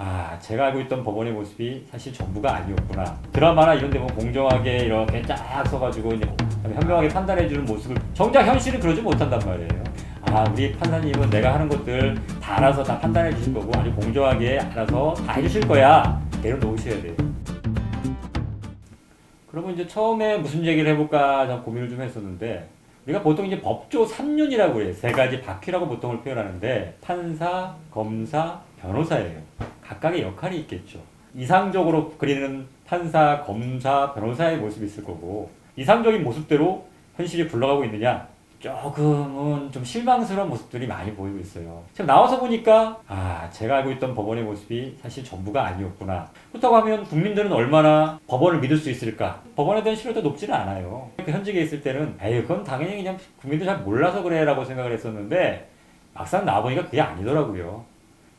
아 제가 알고 있던 법원의 모습이 사실 전부가 아니었구나 드라마나 이런 데 보면 공정하게 이렇게 쫙 써가지고 이제 현명하게 판단해주는 모습을 정작 현실은 그러지 못한단 말이에요 아 우리 판사님은 내가 하는 것들 다 알아서 다 판단해 주실 거고 아주 공정하게 알아서 다 해주실 거야 내려놓으셔야 돼요 그러면 이제 처음에 무슨 얘기를 해볼까 좀 고민을 좀 했었는데 우리가 보통 이제 법조 3륜이라고 해요. 세 가지 바퀴라고 보통을 표현하는데 판사, 검사, 변호사예요. 각각의 역할이 있겠죠. 이상적으로 그리는 판사, 검사, 변호사의 모습이 있을 거고 이상적인 모습대로 현실이 굴러가고 있느냐? 조금은 좀 실망스러운 모습들이 많이 보이고 있어요. 지금 나와서 보니까 아 제가 알고 있던 법원의 모습이 사실 전부가 아니었구나. 그렇다고 하면 국민들은 얼마나 법원을 믿을 수 있을까? 법원에 대한 신뢰도 높지는 않아요. 그 현직에 있을 때는 에이 그건 당연히 그냥 국민들 잘 몰라서 그래라고 생각을 했었는데 막상 나와 보니까 그게 아니더라고요.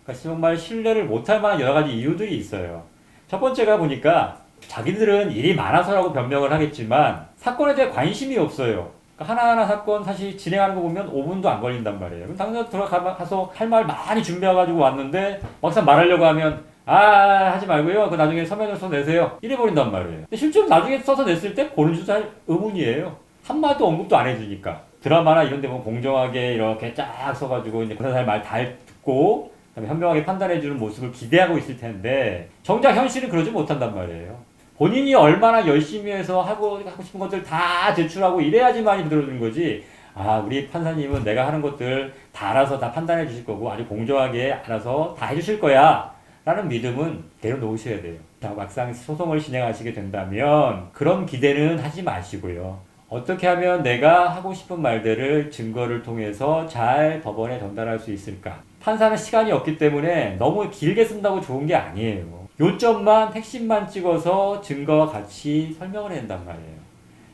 그러니까 정말 신뢰를 못할 만한 여러 가지 이유들이 있어요. 첫 번째가 보니까 자기들은 일이 많아서라고 변명을 하겠지만 사건에 대해 관심이 없어요. 그러니까 하나하나 사건 사실 진행하는 거 보면 5분도 안 걸린단 말이에요. 당장 들어가서 할 말 많이 준비해가지고 왔는데 막상 말하려고 하면 아 하지 말고요. 그 나중에 서면을 써 내세요. 이래 버린단 말이에요. 근데 실제로 나중에 써서 냈을 때 보는 줄잘 의문이에요. 한마디도 언급도 안 해주니까 드라마나 이런 데 보면 공정하게 이렇게 쫙 써가지고 이제 그 사람 말 다 듣고 현명하게 판단해주는 모습을 기대하고 있을 텐데 정작 현실은 그러지 못한단 말이에요. 본인이 얼마나 열심히 해서 하고, 하고 싶은 것들 다 제출하고 이래야지만이 들어주는 거지. 아, 우리 판사님은 내가 하는 것들 다 알아서 다 판단해 주실 거고 아주 공정하게 알아서 다 해주실 거야. 라는 믿음은 내려놓으셔야 돼요. 자, 막상 소송을 진행하시게 된다면 그런 기대는 하지 마시고요. 어떻게 하면 내가 하고 싶은 말들을 증거를 통해서 잘 법원에 전달할 수 있을까? 판사는 시간이 없기 때문에 너무 길게 쓴다고 좋은 게 아니에요. 요점만, 핵심만 찍어서 증거와 같이 설명을 된단 말이에요.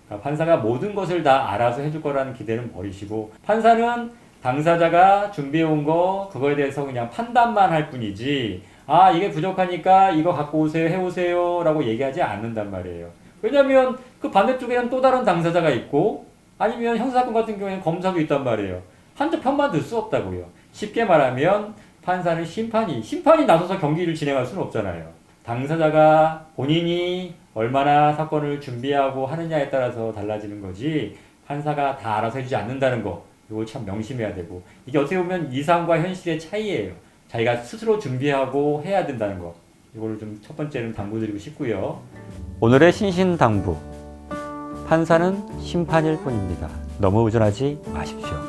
그러니까 판사가 모든 것을 다 알아서 해줄 거라는 기대는 버리시고, 판사는 당사자가 준비해온 거, 그거에 대해서 그냥 판단만 할 뿐이지, 아, 이게 부족하니까 이거 갖고 오세요, 해오세요, 라고 얘기하지 않는단 말이에요. 왜냐면 그 반대쪽에는 또 다른 당사자가 있고, 아니면 형사사건 같은 경우에는 검사도 있단 말이에요. 한쪽 편만 들 수 없다고요. 쉽게 말하면 판사는 심판이 심판이 나서서 경기를 진행할 수는 없잖아요. 당사자가 본인이 얼마나 사건을 준비하고 하느냐에 따라서 달라지는 거지 판사가 다 알아서 해주지 않는다는 거 이거 참 명심해야 되고 이게 어떻게 보면 이상과 현실의 차이예요. 자기가 스스로 준비하고 해야 된다는 거 이거를 좀 첫 번째는 당부드리고 싶고요. 오늘의 신신당부 판사는 심판일 뿐입니다. 너무 의존하지 마십시오.